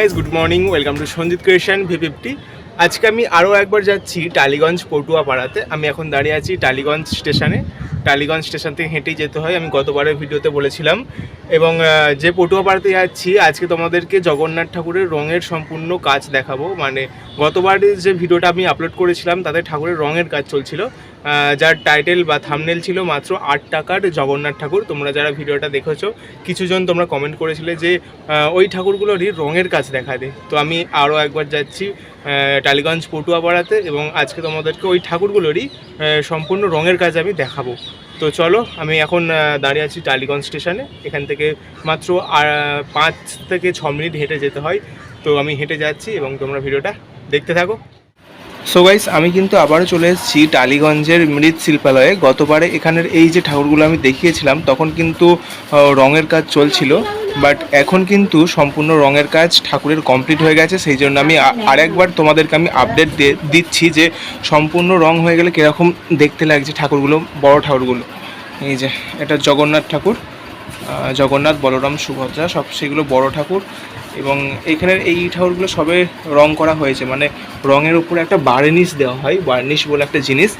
Guys good morning welcome to Sanjit creation V fifty আজকে আমি আরও একবার যাচ্ছি টালিগঞ্জ পটুয়া পাড়াতে আমি এখন দাঁড়িয়ে আছি টালিগঞ্জ স্টেশনে। টালিগঞ্জ স্টেশন থেকে হেঁটেই যেতে হয়, আমি গতবারের ভিডিওতে বলেছিলাম। এবং যে পটুয়া পাড়াতে যাচ্ছি, আজকে তোমাদেরকে জগন্নাথ ঠাকুরের রঙের সম্পূর্ণ কাজ দেখাবো। মানে গতবারের যে ভিডিওটা আমি আপলোড করেছিলাম, তাতে ঠাকুরের রঙের কাজ চলছিল। যার টাইটেল বা থামনেল ছিল মাত্র আট টাকার জগন্নাথ ঠাকুর। তোমরা যারা ভিডিওটা দেখেছ, কিছুজন তোমরা কমেন্ট করেছিলে যে ওই ঠাকুরগুলোরই রঙের কাজ দেখা দে তো আমি আরও একবার যাচ্ছি টালিগঞ্জ পটুয়াপাড়াতে এবং আজকে তোমাদেরকে ওই ঠাকুরগুলোরই সম্পূর্ণ রঙের কাজ আমি দেখাবো। তো চলো, আমি এখন দাঁড়িয়ে আছি টালিগঞ্জ স্টেশনে। এখান থেকে মাত্র পাঁচ থেকে ছ মিনিট হেঁটে যেতে হয়। তো আমি হেঁটে যাচ্ছি এবং তোমরা ভিডিওটা দেখতে থাকো। সো গাইস আমি কিন্তু আবারও চলে এসেছি টালিগঞ্জের মৃৎশিল্পালয়ে গতবারে এখানের এই যে ঠাকুরগুলো আমি দেখিয়েছিলাম, তখন কিন্তু রঙের কাজ চলছিল। বাট এখন কিন্তু সম্পূর্ণ রঙের কাজ ঠাকুরের কমপ্লিট হয়ে গেছে, সেই জন্য আমি আরেকবার তোমাদেরকে আমি আপডেট দিচ্ছি যে সম্পূর্ণ রং হয়ে গেলে কীরকম দেখতে লাগছে ঠাকুরগুলো, বড় ঠাকুরগুলো। এই যে, এটা জগন্নাথ ঠাকুর জগন্নাথ, বলরাম, সুভদ্রা, সব সেগুলো বড় ঠাকুর এবং এখানের এই ঠাকুরগুলো সবে রং করা হয়েছে। মানে রঙের উপরে একটা বার্নিশ দেওয়া হয় বার্নিশ বলে একটা জিনিস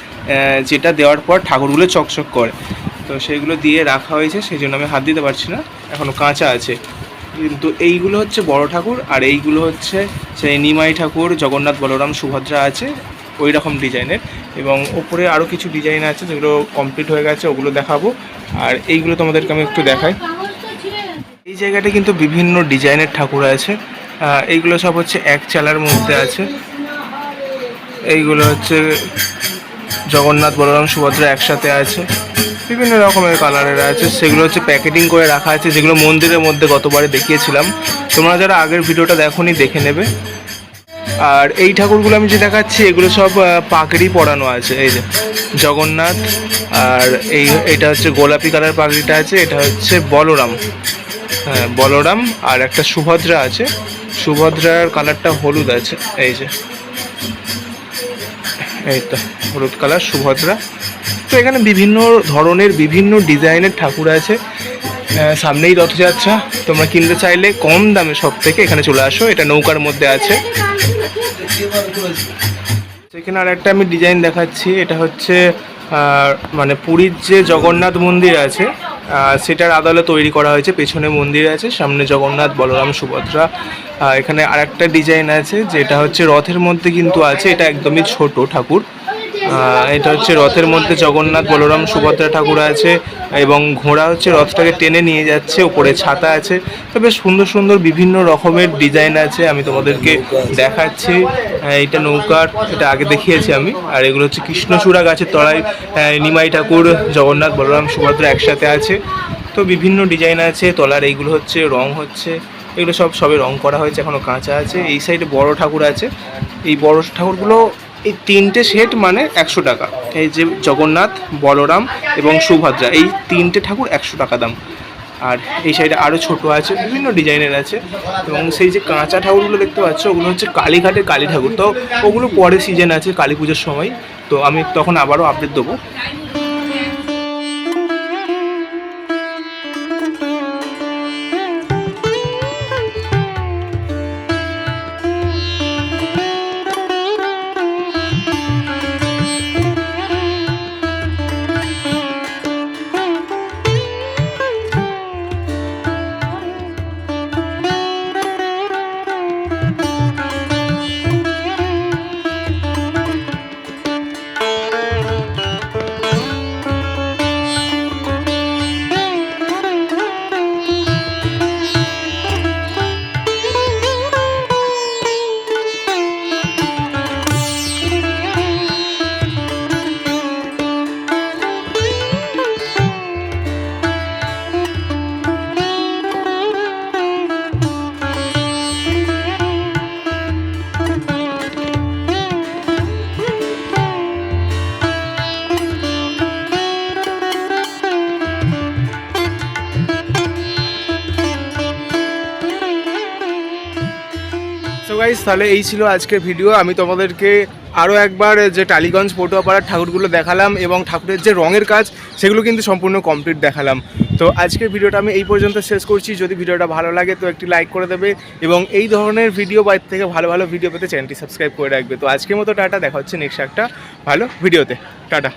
যেটা দেওয়ার পর ঠাকুরগুলো চকচক করে। তো সেইগুলো দিয়ে রাখা হয়েছে সেই জন্য আমি হাত দিতে পারছি না। এখনও কাঁচা আছে। কিন্তু এইগুলো হচ্ছে বড় ঠাকুর, আর এইগুলো হচ্ছে সেই নিমাই ঠাকুর, জগন্নাথ বলরাম, সুভদ্রা আছে ওই রকম ডিজাইনের। এবং ওপরে আরও কিছু ডিজাইন আছে যেগুলো কমপ্লিট হয়ে গেছে, ওগুলো দেখাবো। আর এইগুলো তোমাদেরকে আমি একটু দেখাই। এই জায়গাটা কিন্তু বিভিন্ন ডিজাইনের ঠাকুর আছে। এইগুলো সব হচ্ছে এক চালার মধ্যে আছে। এইগুলো হচ্ছে জগন্নাথ, বলরাম, সুভদ্রা একসাথে আছে। বিভিন্ন রকমের কালারের আছে। সেগুলো হচ্ছে প্যাকেটিং করে রাখা আছে, যেগুলো মন্দিরের মধ্যে গতবারে দেখিয়েছিলাম। তোমরা যারা আগের ভিডিওটা দেখোনি, দেখে নেবে। আর এই ঠাকুরগুলো আমি যে দেখাচ্ছি, এগুলো সব পাগড়ি পরানো আছে। এই যে জগন্নাথ, আর এই, এটা হচ্ছে গোলাপি কালার পাগড়িটা আছে, এটা হচ্ছে বলরাম। হ্যাঁ বলরাম আর একটা সুভদ্রা আছে। সুভদ্রার কালারটা হলুদ আছে, এই যে। এই তো হলুদ কালার, সুভদ্রা। তো এখানে বিভিন্ন ধরনের, বিভিন্ন ডিজাইনের ঠাকুর আছে। সামনেই রথযাত্রা। তোমরা কিনতে চাইলে কম দামে সব থেকে এখানে চলে আসো। এটা নৌকার মধ্যে আছে। সেখানে আর একটা আমি ডিজাইন দেখাচ্ছি। এটা হচ্ছে মানে পুরীর যে জগন্নাথ মন্দির আছে সেটার আদালত তৈরি করা হয়েছে, পেছনে মন্দির আছে, সামনে জগন্নাথ, বলরাম, সুভদ্রা। এখানে আরেকটা ডিজাইন আছে, যেটা হচ্ছে রথের মধ্যে কিন্তু আছে, এটা একদমই ছোট ঠাকুর। এটা হচ্ছে রথের মধ্যে জগন্নাথ, বলরাম, সুভদ্রা ঠাকুর আছে এবং ঘোড়া হচ্ছে রথটাকে টেনে নিয়ে যাচ্ছে, উপরে ছাতা আছে। তো বেশ সুন্দর সুন্দর বিভিন্ন রকমের ডিজাইন আছে, আমি তোমাদেরকে দেখাচ্ছি। এটা নৌকার, এটা আগে দেখিয়েছি আমি। আর এগুলো হচ্ছে কৃষ্ণচূড়া গাছের তলায় নিমাই ঠাকুর, জগন্নাথ, বলরাম, সুভদ্রা একসাথে আছে। তো বিভিন্ন ডিজাইন আছে, তলার এইগুলো হচ্ছে রং হচ্ছে, এগুলো সব, সবে রং করা হয়েছে এখনও কাঁচা আছে। এই সাইডে বড় ঠাকুর আছে। এই বড় ঠাকুরগুলো এই তিনটে সেট মানে একশো টাকা। এই যে জগন্নাথ, বলরাম এবং সুভদ্রা, এই তিনটে ঠাকুর একশো টাকা দাম। আর এই সাইডে আরও ছোট আছে, বিভিন্ন ডিজাইনের আছে। এবং সেই যে কাঁচা ঠাকুরগুলো দেখতে পাচ্ছ, ওগুলো হচ্ছে কালীঘাটের কালী ঠাকুর। তো ওগুলো পরে সিজন আছে কালী পুজোর সময়। তো আমি তখন আবারও আপডেট দেবো। সো গাইস তাহলে এই ছিল আজকের ভিডিও আমি তোমাদেরকে আরও একবার যে টালিগঞ্জ পটুয়াপাড়ার ঠাকুরগুলো দেখালাম এবং ঠাকুরের যে রঙের কাজ, সেগুলো কিন্তু সম্পূর্ণ কমপ্লিট দেখালাম। তো আজকের ভিডিওটা আমি এই পর্যন্ত শেষ করছি। যদি ভিডিওটা ভালো লাগে, তো একটি লাইক করে দেবে এবং এই ধরনের ভিডিও বা থেকে ভালো ভালো ভিডিও পেতে চ্যানেলটি সাবস্ক্রাইব করে রাখবে। তো আজকের মতো টাটা, দেখা হচ্ছে নেক্সট একটা ভালো ভিডিওতে টাটা।